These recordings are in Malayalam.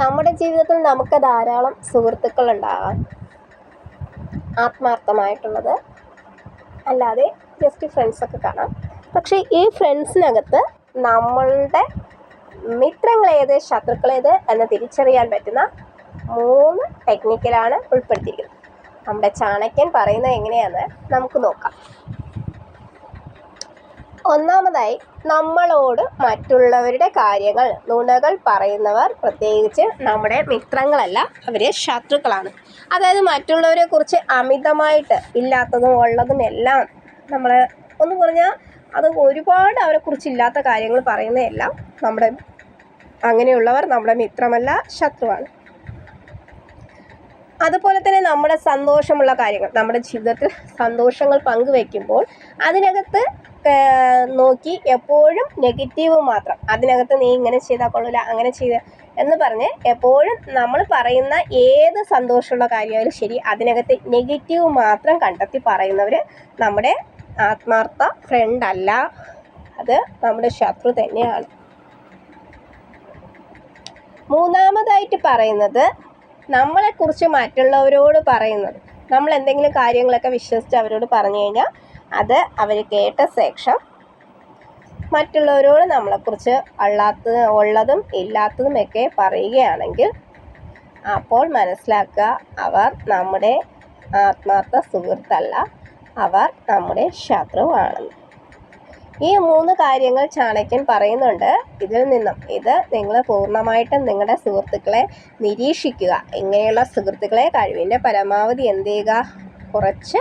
നമ്മുടെ ജീവിതത്തിൽ നമുക്ക് ധാരാളം സുഹൃത്തുക്കൾ ഉണ്ടാകാം ആത്മാർത്ഥമായിട്ടുള്ളത്. അല്ലാതെ ജസ്റ്റ് ഫ്രണ്ട്സൊക്കെ കാണാം. പക്ഷേ ഈ ഫ്രണ്ട്സിനകത്ത് നമ്മളുടെ മിത്രങ്ങളേത് ശത്രുക്കളേത് എന്ന് തിരിച്ചറിയാൻ പറ്റുന്ന മൂന്ന് ടെക്നിക്കലാണ് ഉൾപ്പെടുത്തിയിരിക്കുന്നത്. നമ്മുടെ ചാണക്യൻ പറയുന്നത് എങ്ങനെയാണെന്ന് നമുക്ക് നോക്കാം. ഒന്നാമതായി നമ്മളോട് മറ്റുള്ളവരുടെ കാര്യങ്ങൾ നുണകൾ പറയുന്നവർ പ്രത്യേകിച്ച് നമ്മുടെ മിത്രങ്ങളല്ല അവർ ശത്രുക്കളാണ്. അതായത് മറ്റുള്ളവരെ കുറിച്ച് അമിതമായിട്ട് ഇല്ലാത്തതും ഉള്ളതും എല്ലാം നമ്മൾ ഒന്ന് പറഞ്ഞാൽ അത് ഒരുപാട് അവരെക്കുറിച്ച് ഇല്ലാത്ത കാര്യങ്ങൾ പറയുന്നതെല്ലാം നമ്മുടെ അങ്ങനെയുള്ളവർ നമ്മുടെ മിത്രമല്ല ശത്രുവാണ്. അതുപോലെ തന്നെ നമ്മുടെ സന്തോഷമുള്ള കാര്യങ്ങൾ നമ്മുടെ ജീവിതത്തിൽ സന്തോഷങ്ങൾ പങ്കുവെക്കുമ്പോൾ അതിനകത്ത് നോക്കി എപ്പോഴും നെഗറ്റീവ് മാത്രം. അതിനകത്ത് നീ ഇങ്ങനെ ചെയ്താൽ കൊള്ളില്ല അങ്ങനെ ചെയ്ത എന്ന് പറഞ്ഞ് എപ്പോഴും നമ്മൾ പറയുന്ന ഏത് സന്തോഷമുള്ള കാര്യമായാലും ശരി അതിനകത്ത് നെഗറ്റീവ് മാത്രം കണ്ടെത്തി പറയുന്നവർ നമ്മുടെ ആത്മാർത്ഥ ഫ്രണ്ട് അല്ല. അത് നമ്മുടെ ശത്രു തന്നെയാണ്. മൂന്നാമതായിട്ട് പറയുന്നത് നമ്മളെക്കുറിച്ച് മറ്റുള്ളവരോട് പറയുന്നത്. നമ്മൾ എന്തെങ്കിലും കാര്യങ്ങളൊക്കെ വിശ്വസിച്ച് അവരോട് പറഞ്ഞു കഴിഞ്ഞാൽ അത് അവർ കേട്ട ശേഷം മറ്റുള്ളവരോട് നമ്മളെക്കുറിച്ച് അള്ളാത്ത ഉള്ളതും ഇല്ലാത്തതുമൊക്കെ പറയുകയാണെങ്കിൽ അപ്പോൾ മനസ്സിലാക്കുക അവർ നമ്മുടെ ആത്മാർത്ഥ സുഹൃത്തല്ല. അവർ നമ്മുടെ ശത്രുവാണെന്ന്. ഈ മൂന്ന് കാര്യങ്ങൾ ചാണക്യൻ പറയുന്നുണ്ട്. ഇതിൽ നിന്നും ഇത് നിങ്ങൾ പൂർണമായിട്ടും നിങ്ങളുടെ സുഹൃത്തുക്കളെ നിരീക്ഷിക്കുക. ഇങ്ങനെയുള്ള സുഹൃത്തുക്കളെ കഴിവിന്റെ പരമാവധി എന്ത് ചെയ്യുക കുറച്ച്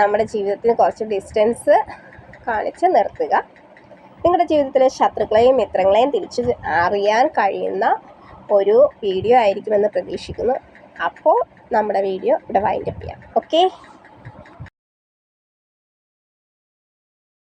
നമ്മുടെ ജീവിതത്തിന് കുറച്ച് ഡിസ്റ്റൻസ് കാണിച്ച് നിർത്തുക. നിങ്ങളുടെ ജീവിതത്തിലെ ശത്രുക്കളെയും മിത്രങ്ങളെയും തിരിച്ച് അറിയാൻ കഴിയുന്ന ഒരു വീഡിയോ ആയിരിക്കുമെന്ന് പ്രതീക്ഷിക്കുന്നു. അപ്പോൾ നമ്മുടെ വീഡിയോ ഇവിടെ വൈൻഡപ്പ് ചെയ്യാം. ഓക്കെ